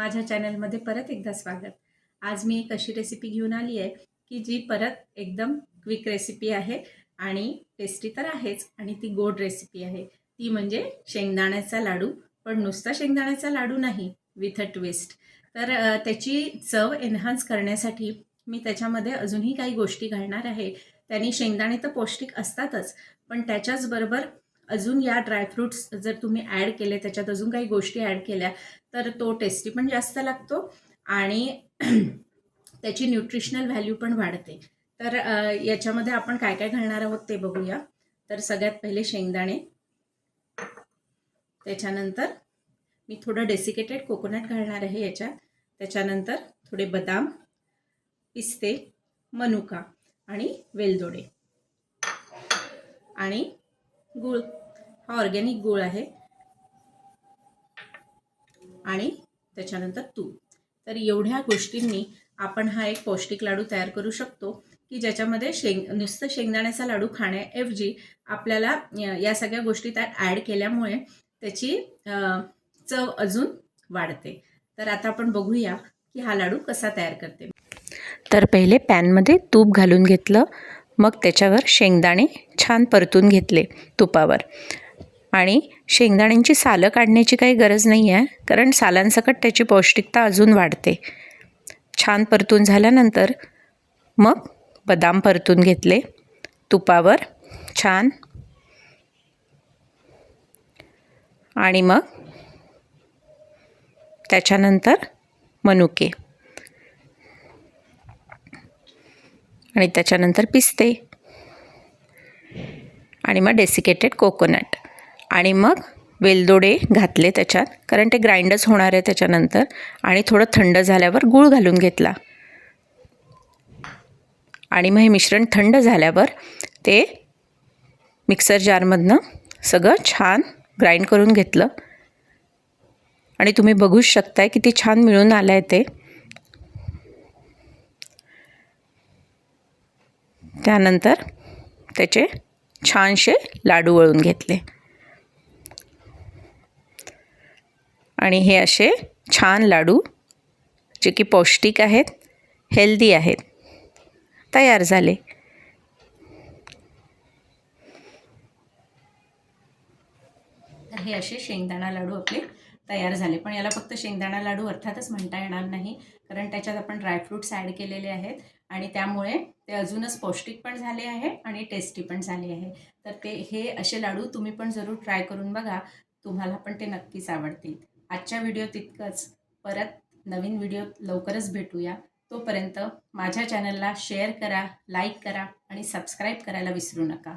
माझ्या चॅनलमध्ये परत एकदा स्वागत. आज मी एक अशी रेसिपी घेऊन आली आहे की जी परत एकदम क्विक रेसिपी आहे आणि टेस्टी तर आहेच आणि ती गोड रेसिपी आहे. ती म्हणजे शेंगदाण्याचा लाडू. पण नुसता शेंगदाण्याचा लाडू नाही विथ अ ट्विस्ट तर त्याची चव एन्हान्स करण्यासाठी मी त्याच्यामध्ये अजूनही काही गोष्टी घालणार आहे. त्यांनी शेंगदाणे तर पौष्टिक असतातच पण त्याच्याचबरोबर अजून या ड्रायफ्रूट्स जर तुम्ही ॲड केले त्याच्यात अजून काही गोष्टी ॲड केल्या तर तो टेस्टी पण जास्त लागतो आणि त्याची न्यूट्रिशनल व्हॅल्यू पण वाढते. तर याच्यामध्ये आपण काय काय घालणार आहोत ते बघूया. तर सगळ्यात पहिले शेंगदाणे. त्याच्यानंतर मी थोडं डेसिकेटेड कोकोनट घालणार आहे याच्यात. त्याच्यानंतर थोडे बदाम पिस्ते मनुका आणि वेलदोडे. आणि गूळ. हा ऑर्गॅनिक गूळ आहे. आणि त्याच्यानंतर तूप. तर एवढ्या गोष्टींनी आपण हा एक पौष्टिक लाडू तयार करू शकतो की ज्याच्यामध्ये शेंग नुसतं शेंगदाण्याचा लाडू खाण्याऐवजी आपल्याला या सगळ्या गोष्टी त्यात ॲड केल्यामुळे त्याची चव अजून वाढते. तर आता आपण बघूया की हा लाडू कसा तयार करते. तर पहिले पॅनमध्ये तूप घालून घेतलं मग त्याच्यावर शेंगदाणे छान परतून घेतले तुपावर. आणि शेंगदाण्यांची सालं काढण्याची काही गरज नाही आहे कारण सालांसकट त्याची पौष्टिकता अजून वाढते. छान परतून झाल्यानंतर मग बदाम परतून घेतले. तुपावर छान. आणि मग त्याच्यानंतर मनुके. आणि त्याच्यानंतर पिस्ते. आणि मग डेसिकेटेड कोकोनट. आणि मग वेलदोडे घातले त्याच्यात. कारण ते ग्राइंडच होणार आहे त्याच्यानंतर. आणि थोडं थंड झाल्यावर गूळ घालून घेतला. आणि मग हे मिश्रण थंड झाल्यावर ते मिक्सर जारमधनं सगळं छान ग्राइंड करून घेतलं. आणि तुम्ही बघूच शकताय किती छान मिळून आलं आहे ते. त्यानंतर त्याचे छानसे लाडू वळून घेतले. आणि हे असे छान लाडू जे की पौष्टिक आहेत हेल्दी आहेत. तयार झाले. हे असे शेंगदाणा लाडू आपले तयार झाले. पण याला फक्त शेंगदाणा लाडू अर्थातच म्हणता येणार नाही कारण त्याच्यात आपण ड्रायफ्रूट्स ॲड केलेले आहेत आणि त्यामुळे ते अजूनच पौष्टिक पण झाले आहे आणि टेस्टी पण झाले आहे. तर ते हे असे लाडू तुम्ही पण जरूर ट्राय करून बघा. तुम्हाला पण ते नक्कीच आवडतील. आजच्या व्हिडिओ तितकंच. परत नवीन व्हिडिओ लवकरच भेटूया. तोपर्यंत माझ्या चॅनलला शेअर करा लाईक करा आणि सबस्क्राईब करायला विसरू नका.